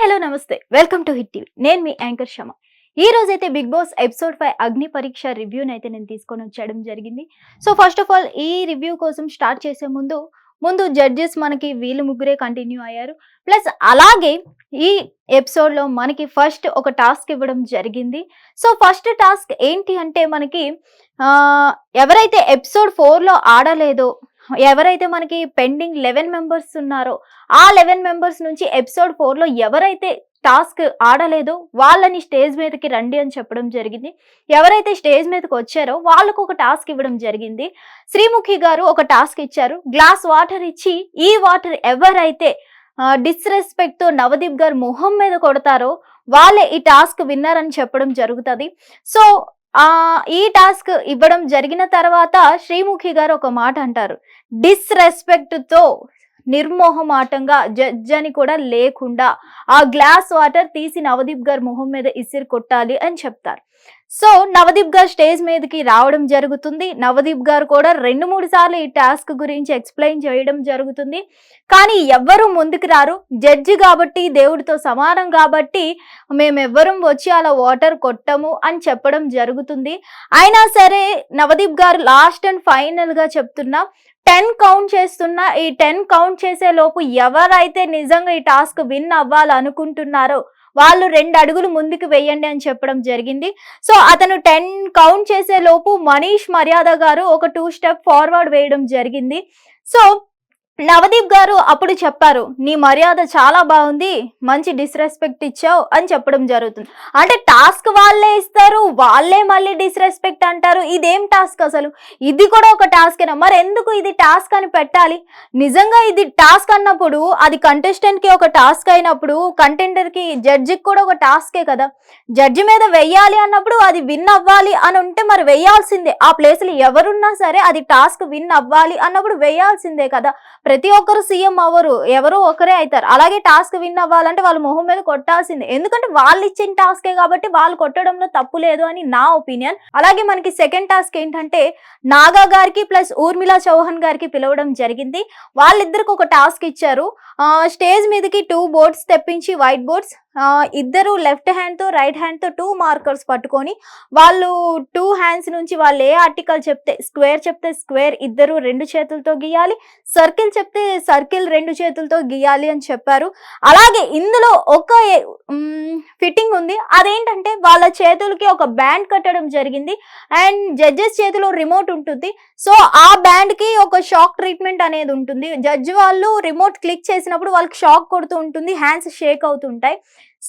Hello నమస్తే. Welcome to hit TV. నేను మీ యాంకర్ శమ ఈ రోజు అయితే బిగ్ బాస్ ఎపిసోడ్ ఫైవ్ అగ్ని పరీక్ష రివ్యూని అయితే నేను తీసుకొని వచ్చేయడం జరిగింది. సో ఫస్ట్ ఆఫ్ ఆల్ ఈ రివ్యూ కోసం స్టార్ట్ చేసే ముందు ముందు జడ్జెస్ మనకి వీళ్ళు ముగ్గురే కంటిన్యూ అయ్యారు. ప్లస్ అలాగే ఈ ఎపిసోడ్లో మనకి ఫస్ట్ ఒక టాస్క్ ఇవ్వడం జరిగింది. సో ఫస్ట్ టాస్క్ ఏంటి అంటే మనకి ఎవరైతే ఎపిసోడ్ ఫోర్లో ఆడలేదో ఎవరైతే మనకి పెండింగ్ లెవెన్ మెంబర్స్ ఉన్నారో ఆ లెవెన్ మెంబర్స్ నుంచి ఎపిసోడ్ ఫోర్లో ఎవరైతే టాస్క్ ఆడలేదో వాళ్ళని స్టేజ్ మీదకి రండి అని చెప్పడం జరిగింది. ఎవరైతే స్టేజ్ మీదకి వచ్చారో వాళ్ళకు ఒక టాస్క్ ఇవ్వడం జరిగింది. శ్రీముఖి గారు ఒక టాస్క్ ఇచ్చారు. గ్లాస్ వాటర్ ఇచ్చి ఈ వాటర్ ఎవరైతే డిస్రెస్పెక్ట్తో నవదీప్ గారు మొహం మీద కొడతారో వాళ్ళే ఈ టాస్క్ విన్నర్ అని చెప్పడం జరుగుతుంది. సో ఆ ఈ టాస్క్ ఇవ్వడం జరిగిన తర్వాత శ్రీముఖి గారు ఒక మాట అంటారు. డిస్రెస్పెక్ట్తో నిర్మోహమాటంగా జడ్జ్ అని కూడా లేకుండా ఆ గ్లాస్ వాటర్ తీసి నవదీప్ గారు మొహం మీద ఇసిరి కొట్టాలి అని చెప్తారు. సో నవదీప్ గారు స్టేజ్ మీదకి రావడం జరుగుతుంది. నవదీప్ గారు కూడా రెండు మూడు సార్లు ఈ టాస్క్ గురించి ఎక్స్ప్లెయిన్ చేయడం జరుగుతుంది. కానీ ఎవ్వరూ ముందుకు రారు. జడ్జి కాబట్టి దేవుడితో సమానం కాబట్టి మేమెవ్వరం వచ్చి అలా వాటర్ కొట్టము అని చెప్పడం జరుగుతుంది. అయినా సరే నవదీప్ గారు లాస్ట్ అండ్ ఫైనల్గా చెప్తున్నా టెన్ కౌంట్ చేస్తున్నా ఈ టెన్ కౌంట్ చేసే లోపు ఎవరైతే నిజంగా ఈ టాస్క్ విన్ అవ్వాలనుకుంటున్నారో వాళ్ళు రెండు అడుగులు ముందుకు వెయ్యండి అని చెప్పడం జరిగింది. సో అతను టెన్ కౌంట్ చేసే లోపు మనీష్ మర్యాద గారు ఒక టూ స్టెప్ ఫార్వర్డ్ వేయడం జరిగింది. సో నవదీప్ గారు అప్పుడు చెప్పారు నీ మర్యాద చాలా బాగుంది మంచి డిస్రెస్పెక్ట్ ఇచ్చావు అని చెప్పడం జరుగుతుంది. అంటే టాస్క్ వాళ్ళే ఇస్తారు వాళ్ళే మళ్ళీ డిస్రెస్పెక్ట్ అంటారు. ఇదేం టాస్క్ అసలు? ఇది కూడా ఒక టాస్కేనా మరి ఎందుకు ఇది టాస్క్ అని పెట్టాలి? నిజంగా ఇది టాస్క్ అన్నప్పుడు అది కంటెస్టెంట్కి ఒక టాస్క్ అయినప్పుడు కంటెండర్కి జడ్జికి కూడా ఒక టాస్కే కదా. జడ్జి మీద వెయ్యాలి అన్నప్పుడు అది విన్ అవ్వాలి అని ఉంటే మరి వెయ్యాల్సిందే. ఆ ప్లేస్లో ఎవరున్నా సరే అది టాస్క్ విన్ అవ్వాలి అన్నప్పుడు వెయ్యాల్సిందే కదా. ప్రతి ఒక్కరు సీఎం అవ్వరు ఎవరో ఒకరే అవుతారు. అలాగే టాస్క్ విన్ అవ్వాలంటే వాళ్ళ మొహం మీద కొట్టాల్సిందే. ఎందుకంటే వాళ్ళు ఇచ్చిన టాస్కే కాబట్టి వాళ్ళు కొట్టడంలో తప్పు లేదు అని నా ఒపీనియన్. అలాగే మనకి సెకండ్ టాస్క్ ఏంటంటే నాగా గారికి ప్లస్ ఊర్మిళా చౌహాన్ గారికి పిలవడం జరిగింది. వాళ్ళిద్దరికి ఒక టాస్క్ ఇచ్చారు. స్టేజ్ మీదకి టూ బోర్డ్స్ తెప్పించి వైట్ బోర్డ్స్ ఇద్దరు లెఫ్ట్ హ్యాండ్తో రైట్ హ్యాండ్తో టూ మార్కర్స్ పట్టుకొని వాళ్ళు టూ హ్యాండ్స్ నుంచి వాళ్ళు ఏ ఆర్టికల్ చెప్తే స్క్వేర్ చెప్తే స్క్వేర్ ఇద్దరు రెండు చేతులతో గీయాలి సర్కిల్ చెప్తే సర్కిల్ రెండు చేతులతో గీయాలి అని చెప్పారు. అలాగే ఇందులో ఒక ఫిట్టింగ్ ఉంది. అదేంటంటే వాళ్ళ చేతులకి ఒక బ్యాండ్ కట్టడం జరిగింది. అండ్ జడ్జెస్ చేతిలో రిమోట్ ఉంటుంది. సో ఆ బ్యాండ్కి ఒక షాక్ ట్రీట్మెంట్ అనేది ఉంటుంది. జడ్జి వాళ్ళు రిమోట్ క్లిక్ చేసినప్పుడు వాళ్ళకి షాక్ కొడుతూ ఉంటుంది. హ్యాండ్స్ షేక్ అవుతుంటాయి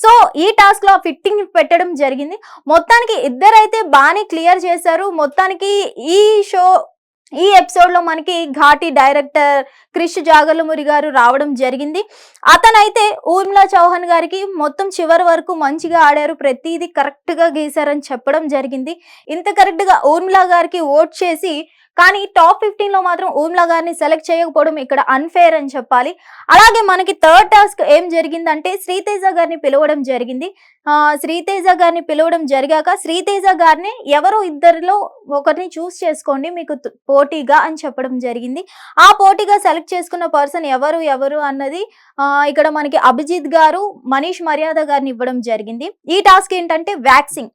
సో ఈ టాస్క్లో ఫిట్టింగ్ పెట్టడం జరిగింది. మొత్తానికి ఇద్దరైతే బాగానే క్లియర్ చేశారు. మొత్తానికి ఈ షో ఈ ఎపిసోడ్లో మనకి ఘాటి డైరెక్టర్ క్రిష్ జాగలమురి గారు రావడం జరిగింది. అతనైతే ఊర్మిళా చౌహాన్ గారికి మొత్తం చివరి వరకు మంచిగా ఆడారు. ప్రతిదీ కరెక్ట్గా గీశారని చెప్పడం జరిగింది. ఇంత కరెక్ట్గా ఊర్మిళా గారికి ఓట్ చేసి కానీ టాప్ ఫిఫ్టీన్లో మాత్రం ఊర్మిళా గారిని సెలెక్ట్ చేయకపోవడం ఇక్కడ అన్ఫేర్ అని చెప్పాలి. అలాగే మనకి థర్డ్ టాస్క్ ఏం జరిగిందంటే శ్రీతేజ గారిని పిలవడం జరిగింది. శ్రీతేజ గారిని పిలవడం జరిగాక శ్రీతేజ గారిని ఎవరో ఇద్దరిలో ఒకరిని చూస్ చేసుకోండి మీకు పోటీగా అని చెప్పడం జరిగింది. ఆ పోటీగా సెలెక్ట్ చేసుకున్న పర్సన్ ఎవరు ఎవరు అన్నది ఇక్కడ మనకి అభిజిత్ గారు మనీష్ మర్యాద గారిని ఇవ్వడం జరిగింది. ఈ టాస్క్ ఏంటంటే వ్యాక్సింగ్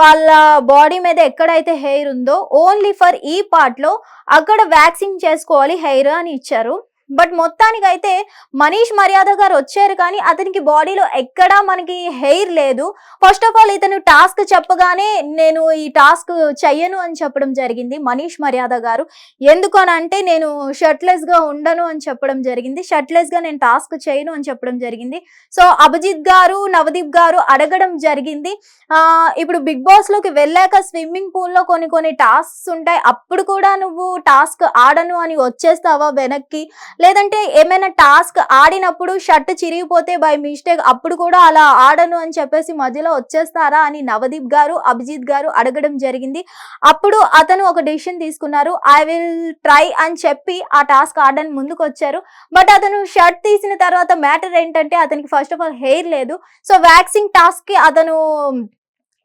వాళ్ళ బాడీ మీద ఎక్కడైతే హెయిర్ ఉందో ఓన్లీ ఫర్ ఈ పార్ట్లో అక్కడ వ్యాక్సింగ్ చేసుకోవాలి హెయిర్ అని ఇచ్చారు. బట్ మొత్తానికి అయితే మనీష్ మర్యాద గారు వచ్చారు కానీ అతనికి బాడీలో ఎక్కడా మనకి హెయిర్ లేదు. ఫస్ట్ ఆఫ్ ఆల్ ఇతను టాస్క్ చెప్పగానే నేను ఈ టాస్క్ చెయ్యను అని చెప్పడం జరిగింది మనీష్ మర్యాద గారు. ఎందుకు అని అంటే నేను షర్ట్లెస్గా ఉండను అని చెప్పడం జరిగింది. షర్ట్లెస్గా నేను టాస్క్ చేయను అని చెప్పడం జరిగింది. సో అభిజిత్ గారు నవదీప్ గారు అడగడం జరిగింది. ఆ ఇప్పుడు బిగ్ బాస్లోకి వెళ్ళాక స్విమ్మింగ్ పూల్లో కొన్ని కొన్ని టాస్క్స్ ఉంటాయి. అప్పుడు కూడా నువ్వు టాస్క్ ఆడను అని వచ్చేస్తావా వెనక్కి? లేదంటే ఏమైనా టాస్క్ ఆడినప్పుడు షర్ట్ చిరిగిపోతే బై మిస్టేక్ అప్పుడు కూడా అలా ఆడను అని చెప్పేసి మధ్యలో వచ్చేస్తారా అని నవదీప్ గారు అభిజిత్ గారు అడగడం జరిగింది. అప్పుడు అతను ఒక డెసిషన్ తీసుకున్నారు. ఐ విల్ ట్రై అని చెప్పి ఆ టాస్క్ ఆడని ముందుకు వచ్చారు బట్ అతను షర్ట్ తీసిన తర్వాత మ్యాటర్ ఏంటంటే అతనికి ఫస్ట్ ఆఫ్ ఆల్ హెయిర్ లేదు. సో వ్యాక్సింగ్ టాస్క్కి అతను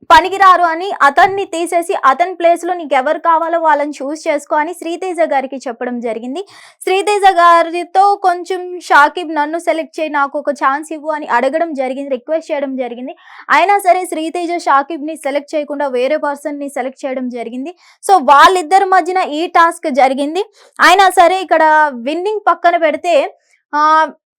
పనికిరారు అని అతన్ని తీసేసి అతని ప్లేస్లో నీకు ఎవరు కావాలో వాళ్ళని చూస్ చేసుకో అని శ్రీతేజ గారికి చెప్పడం జరిగింది. శ్రీతేజ గారితో కొంచెం షాకిబ్ నన్ను సెలెక్ట్ చేయి నాకు ఒక ఛాన్స్ ఇవ్వు అని అడగడం జరిగింది రిక్వెస్ట్ చేయడం జరిగింది. అయినా సరే శ్రీతేజ షాకిబ్ని సెలెక్ట్ చేయకుండా వేరే పర్సన్ని సెలెక్ట్ చేయడం జరిగింది. సో వాళ్ళిద్దరి మధ్యన ఈ టాస్క్ జరిగింది. అయినా సరే ఇక్కడ విన్నింగ్ పక్కన పెడితే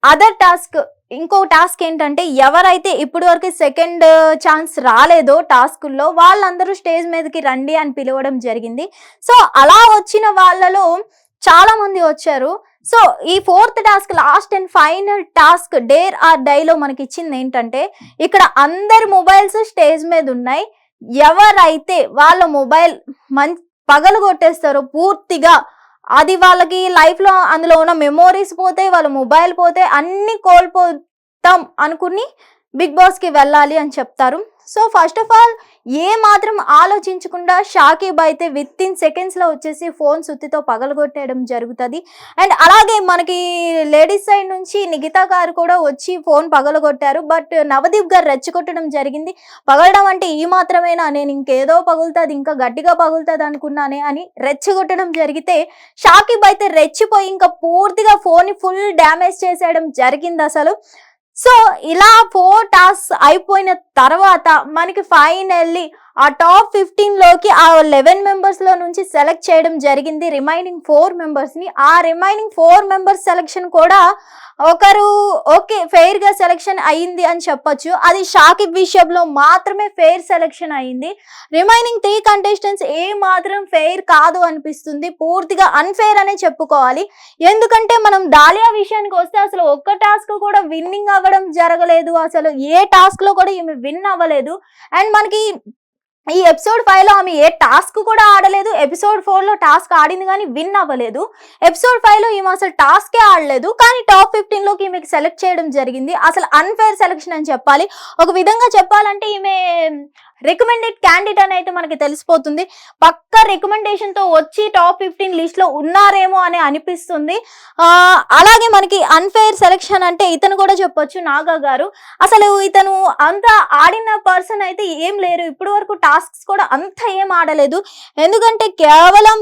అదర్ టాస్క్ ఇంకో టాస్క్ ఏంటంటే ఎవరైతే ఇప్పటి వరకు సెకండ్ uh, ఛాన్స్ రాలేదో టాస్కుల్లో వాళ్ళందరూ స్టేజ్ మీదకి రండి అని పిలవడం జరిగింది. సో అలా వచ్చిన వాళ్ళలో చాలా మంది వచ్చారు. సో ఈ fourth task last and final task dare or డైలో మనకి ఇచ్చింది ఏంటంటే ఇక్కడ అందరి మొబైల్స్ స్టేజ్ మీద ఉన్నాయి. ఎవరైతే వాళ్ళ మొబైల్ మం పగలు కొట్టేస్తారో పూర్తిగా అది వాళ్ళకి లైఫ్లో అందులో ఉన్న మెమోరీస్ పోతే వాళ్ళ మొబైల్ పోతే అన్నీ కోల్పోతాం అనుకుని బిగ్ బాస్కి వెళ్ళాలి అని చెప్తారు. సో ఫస్ట్ ఆఫ్ ఆల్ ఏ మాత్రం ఆలోచించకుండా షాకీబ్ అయితే విత్ ఇన్ సెకండ్స్లో వచ్చేసి ఫోన్ సుత్తితో పగలగొట్టేయడం జరుగుతుంది. అండ్ అలాగే మనకి లేడీస్ సైడ్ నుంచి నిగితా గారు కూడా వచ్చి ఫోన్ పగలగొట్టారు. బట్ నవదీప్ గారు రెచ్చగొట్టడం జరిగింది. పగలడం అంటే ఈ మాత్రమేనా? నేను ఇంకేదో పగులుతుంది ఇంకా గట్టిగా పగులుతుంది అనుకున్నానే అని రెచ్చగొట్టడం జరిగితే షాకిబ్ అయితే రెచ్చిపోయి ఇంకా పూర్తిగా ఫోన్ ఫుల్ డ్యామేజ్ చేసేయడం జరిగింది అసలు. సో ఇలా ఫోర్ టాస్క్ అయిపోయిన తర్వాత మనకి ఫైనల్లీ ఆ టాప్ ఫిఫ్టీన్లోకి ఆ లెవెన్ మెంబర్స్లో నుంచి సెలెక్ట్ చేయడం జరిగింది. రిమైనింగ్ ఫోర్ మెంబర్స్ని. ఆ రిమైనింగ్ ఫోర్ మెంబర్స్ సెలెక్షన్ కూడా ఒకరు ఓకే ఫెయిర్గా సెలెక్షన్ అయింది అని చెప్పొచ్చు. అది షాకిబ్ విషయంలో మాత్రమే ఫెయిర్ సెలెక్షన్ అయింది రిమైనింగ్ త్రీ కంటెస్టెంట్స్ ఏ మాత్రం ఫెయిర్ కాదు అనిపిస్తుంది. పూర్తిగా అన్ఫెయిర్ అనే చెప్పుకోవాలి. ఎందుకంటే మనం దాలియా విషయానికి వస్తే అసలు ఒక్క టాస్క్ కూడా విన్నింగ్ అవ్వడం జరగలేదు. అసలు ఏ టాస్క్లో కూడా ఈమె విన్ అవ్వలేదు. అండ్ మనకి ఈ ఎపిసోడ్ ఫైవ్లో ఆమె ఏ టాస్క్ కూడా ఆడలేదు. ఎపిసోడ్ ఫోర్లో టాస్క్ ఆడింది కానీ విన్ అవ్వలేదు. ఎపిసోడ్ ఫైవ్లో ఈమె అసలు టాస్కే ఆడలేదు. కానీ టాప్ ఫిఫ్టీన్లోకి ఈమెకి సెలెక్ట్ చేయడం జరిగింది. అసలు అన్ఫేర్ సెలెక్షన్ అని చెప్పాలి. ఒక విధంగా చెప్పాలంటే ఈమె రికమెండెడ్ క్యాండిడేట్ అని అయితే మనకి తెలిసిపోతుంది. పక్క రికమెండేషన్తో వచ్చి టాప్ ఫిఫ్టీన్ లిస్ట్లో ఉన్నారేమో అని అనిపిస్తుంది. అలాగే మనకి అన్ఫేర్ సెలెక్షన్ అంటే ఇతను కూడా చెప్పొచ్చు నాగా గారు. అసలు ఇతను అంత ఆడిన పర్సన్ అయితే ఏం లేరు. ఇప్పటి వరకు టాస్క్స్ కూడా అంత ఏం ఆడలేదు. ఎందుకంటే కేవలం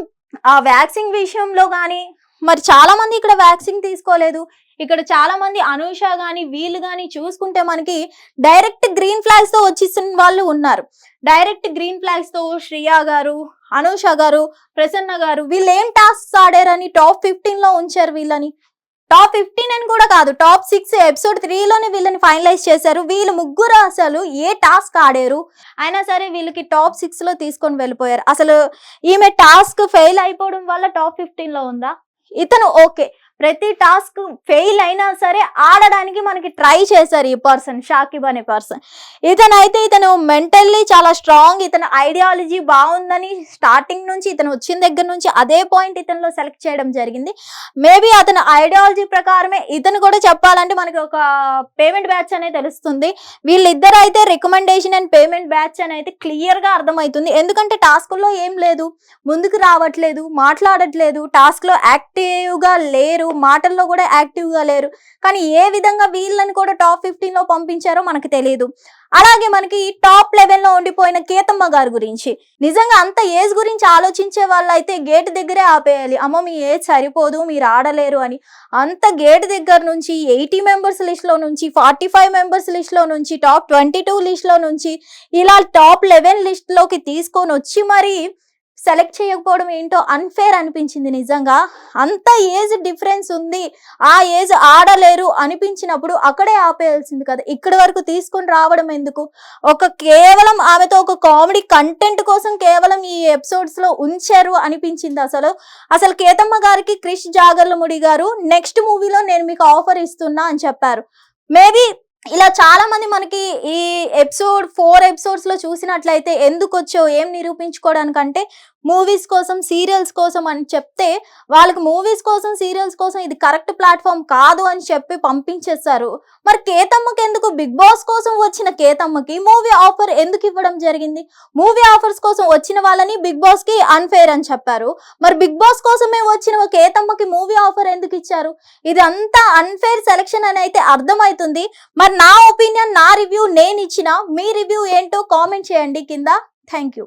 ఆ వ్యాక్సిన్ విషయంలో కానీ మరి చాలా మంది ఇక్కడ వ్యాక్సిన్ తీసుకోలేదు. ఇక్కడ చాలా మంది అనూష గాని వీళ్ళు గాని చూసుకుంటే మనకి డైరెక్ట్ గ్రీన్ ఫ్లాగ్స్తో వచ్చిస్తున్న వాళ్ళు ఉన్నారు. డైరెక్ట్ గ్రీన్ ఫ్లాగ్స్తో శ్రియా గారు అనూష గారు ప్రసన్న గారు వీళ్ళు ఏం టాస్క్ ఆడారని టాప్ ఫిఫ్టీన్లో ఉంచారు వీళ్ళని? టాప్ ఫిఫ్టీన్ అని కూడా కాదు టాప్ సిక్స్ ఎపిసోడ్ త్రీలోనే వీళ్ళని ఫైనలైజ్ చేశారు. వీళ్ళు ముగ్గురు అసలు ఏ టాస్క్ ఆడారు? అయినా సరే వీళ్ళకి టాప్ సిక్స్లో తీసుకొని వెళ్ళిపోయారు. అసలు ఈమె టాస్క్ ఫెయిల్ అయిపోవడం వల్ల టాప్ ఫిఫ్టీన్లో ఉందా? ఇతను ఓకే. ప్రతి టాస్క్ ఫెయిల్ అయినా సరే ఆడడానికి మనకి ట్రై చేశారు ఈ పర్సన్ షాకిబ్ అనే పర్సన్. ఇతనైతే ఇతను మెంటల్లీ చాలా స్ట్రాంగ్ ఇతను ఐడియాలజీ బాగుందని స్టార్టింగ్ నుంచి ఇతను వచ్చిన దగ్గర నుంచి అదే పాయింట్ ఇతనిలో సెలెక్ట్ చేయడం జరిగింది. మేబీ అతని ఐడియాలజీ ప్రకారమే ఇతను కూడా చెప్పాలంటే మనకి ఒక పేమెంట్ బ్యాచ్ అనేది తెలుస్తుంది. వీళ్ళిద్దరు అయితే రికమెండేషన్ అండ్ పేమెంట్ బ్యాచ్ అని అయితే క్లియర్గా అర్థమవుతుంది. ఎందుకంటే టాస్క్లో ఏం లేదు. ముందుకు రావట్లేదు మాట్లాడట్లేదు టాస్క్లో యాక్టివ్గా లేరు. మాటల్లో కూడా యాక్టివ్గా లేరు. కానీ ఏ విధంగా వీళ్ళని కూడా టాప్ ఫిఫ్టీన్లో పంపించారో మనకు తెలియదు అలాగే మనకి టాప్ లెవెన్లో ఉండిపోయిన కేతమ్మ గారి గురించి. నిజంగా అంత ఏజ్ గురించి ఆలోచించే వాళ్ళు అయితే గేట్ దగ్గరే ఆపేయాలి. అమ్మ మీ ఏజ్ సరిపోదు మీరు ఆడలేరు అని. అంత గేట్ దగ్గర నుంచి ఎయిటీ మెంబర్స్ లిస్ట్లో నుంచి ఫార్టీ ఫైవ్ మెంబర్స్ లిస్ట్లో నుంచి టాప్ ట్వంటీ టూ లిస్ట్లో నుంచి ఇలా టాప్ లెవెన్ లిస్ట్లోకి తీసుకొని వచ్చి మరి సెలెక్ట్ చేయకపోవడం ఏంటో అన్ఫేర్ అనిపించింది నిజంగా. అంత ఏజ్ డిఫరెన్స్ ఉంది. ఆ ఏజ్ ఆడలేరు అనిపించినప్పుడు అక్కడే ఆపేయాల్సింది కదా. ఇక్కడి వరకు తీసుకొని రావడం ఎందుకు? ఒక కేవలం ఆమెతో ఒక కామెడీ కంటెంట్ కోసం కేవలం ఈ ఎపిసోడ్స్లో ఉంచారు అనిపించింది అసలు. అసలు కేతమ్మ గారికి క్రిష్ జాగర్లముడి గారు నెక్స్ట్ మూవీలో నేను మీకు ఆఫర్ ఇస్తున్నా అని చెప్పారు. మేబీ ఇలా చాలా మంది మనకి ఈ ఎపిసోడ్ ఫోర్ ఎపిసోడ్స్లో చూసినట్లయితే ఎందుకు వచ్చో ఏం నిరూపించుకోవడానికంటే మూవీస్ కోసం సీరియల్స్ కోసం అని చెప్తే వాళ్ళకి మూవీస్ కోసం సీరియల్స్ కోసం ఇది కరెక్ట్ ప్లాట్ఫామ్ కాదు అని చెప్పి పంపించేస్తారు మరి కేతమ్మకి ఎందుకు? బిగ్ బాస్ కోసం వచ్చిన కేతమ్మకి మూవీ ఆఫర్ ఎందుకు ఇవ్వడం జరిగింది? మూవీ ఆఫర్స్ కోసం వచ్చిన వాళ్ళని బిగ్ బాస్కి అన్ఫేర్ అని చెప్పారు. మరి బిగ్ బాస్ కోసమే వచ్చిన కేతమ్మకి మూవీ ఆఫర్ ఎందుకు ఇచ్చారు? ఇది అంతా అన్ఫేర్ సెలక్షన్ అని అయితే అర్థమవుతుంది మరి నా ఒపీనియన్ నా రివ్యూ నేను ఇచ్చిన మీ రివ్యూ ఏంటో కామెంట్ చేయండి కింద. Thank you